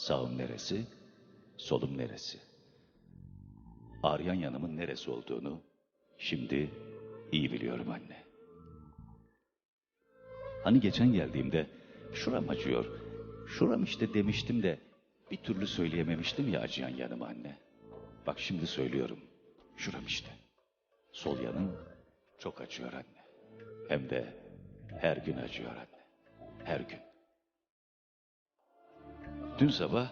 Sağım neresi, solum neresi. Ağrıyan yanımın neresi olduğunu şimdi iyi biliyorum anne. Hani geçen geldiğimde şuram acıyor, şuram işte demiştim de bir türlü söyleyememiştim ya acıyan yanım anne. Bak şimdi söylüyorum, şuram işte. Sol yanım çok acıyor anne. Hem de her gün acıyor anne. Her gün. Dün sabah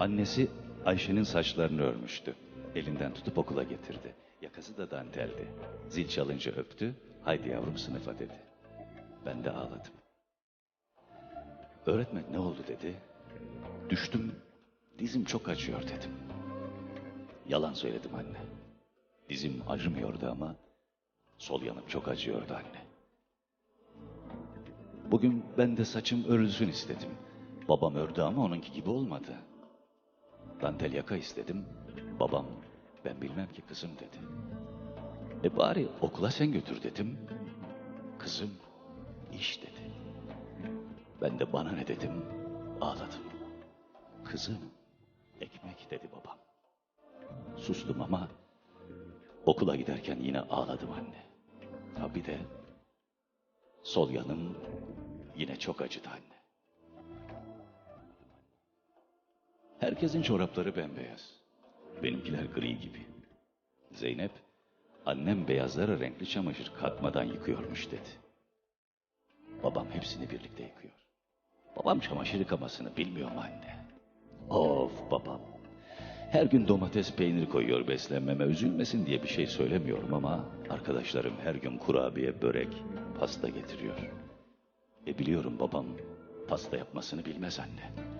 annesi Ayşe'nin saçlarını örmüştü. Elinden tutup okula getirdi. Yakası da danteldi. Zil çalınca öptü. Haydi yavrum sınıfa dedi. Ben de ağladım. Öğretmen ne oldu dedi. Düştüm. Dizim çok acıyor dedim. Yalan söyledim anne. Dizim acımıyordu ama sol yanım çok acıyordu anne. Bugün ben de saçım örülsün istedim. Babam ördü ama onunki gibi olmadı. Dantel yaka istedim. Babam ben bilmem ki kızım dedi. E bari okula sen götür dedim. Kızım iş dedi. Ben de bana ne dedim ağladım. Kızım ekmek dedi babam. Sustum ama okula giderken yine ağladım anne. Ha bir de sol yanım yine çok acıdı anne. Herkesin çorapları bembeyaz. Benimkiler gri gibi. Zeynep, annem beyazlara renkli çamaşır katmadan yıkıyormuş dedi. Babam hepsini birlikte yıkıyor. Babam çamaşır yıkamasını bilmiyor mu anne? Of babam. Her gün domates peynir koyuyor beslenmeme üzülmesin diye bir şey söylemiyorum ama arkadaşlarım her gün kurabiye, börek, pasta getiriyor. E biliyorum babam pasta yapmasını bilmez anne.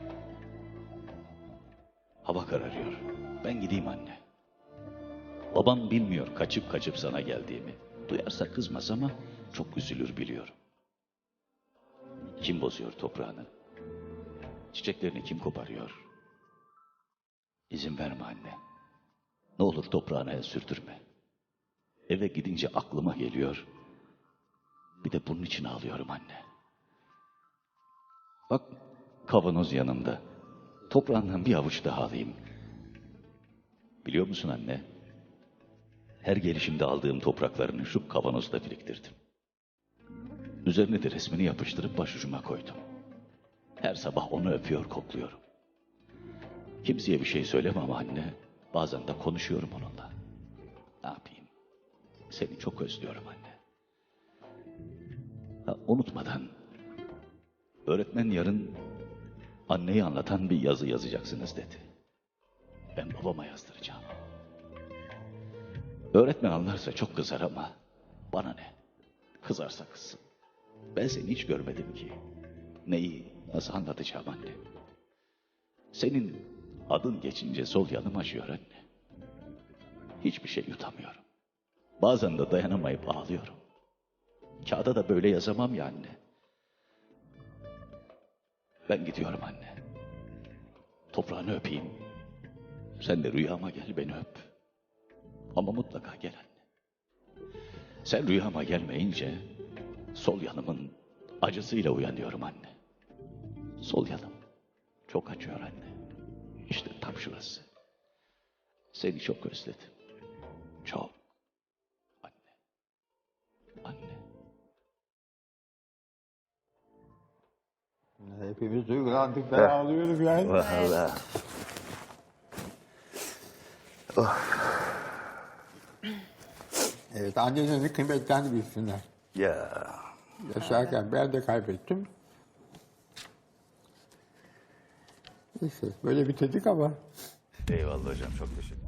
Hava kararıyor. Ben gideyim anne. Babam bilmiyor kaçıp kaçıp sana geldiğimi. Duyarsa kızmaz ama çok üzülür biliyorum. Kim bozuyor toprağını? Çiçeklerini kim koparıyor? İzin verme anne. Ne olur toprağına el sürdürme. Eve gidince aklıma geliyor. Bir de bunun için ağlıyorum anne. Bak kavanoz yanımda. Toprağından bir avuç daha alayım. Biliyor musun anne? Her gelişimde aldığım topraklarını şu kavanozda biriktirdim. Üzerine de resmini yapıştırıp başucuma koydum. Her sabah onu öpüyor, kokluyorum. Kimseye bir şey söylemem anne. Bazen de konuşuyorum onunla. Ne yapayım? Seni çok özlüyorum anne. Ha, unutmadan öğretmen yarın anneyi anlatan bir yazı yazacaksınız dedi. Ben babama yazdıracağım. Öğretmen anlarsa çok kızar ama bana ne? Kızarsa kızsın. Ben seni hiç görmedim ki. Neyi, nasıl anlatacağım anne? Senin adın geçince sol yanım acıyor anne. Hiçbir şey yutamıyorum. Bazen de dayanamayıp ağlıyorum. Kağıda da böyle yazamam ya anne. Ben gidiyorum anne. Toprağını öpeyim. Sen de rüyama gel beni öp. Ama mutlaka gel anne. Sen rüyama gelmeyince sol yanımın acısıyla uyanıyorum anne. Sol yanım çok acıyor anne. İşte tam şurası. Seni çok özledim. Çok. Hepimiz duygulandık ben ağlıyorum yani. Vallahi. Evet annelerini kıymetlerini bilsinler. Ya. Yaşarken ben de kaybettim. Neyse böyle bitirdik ama Eyvallah hocam çok teşekkür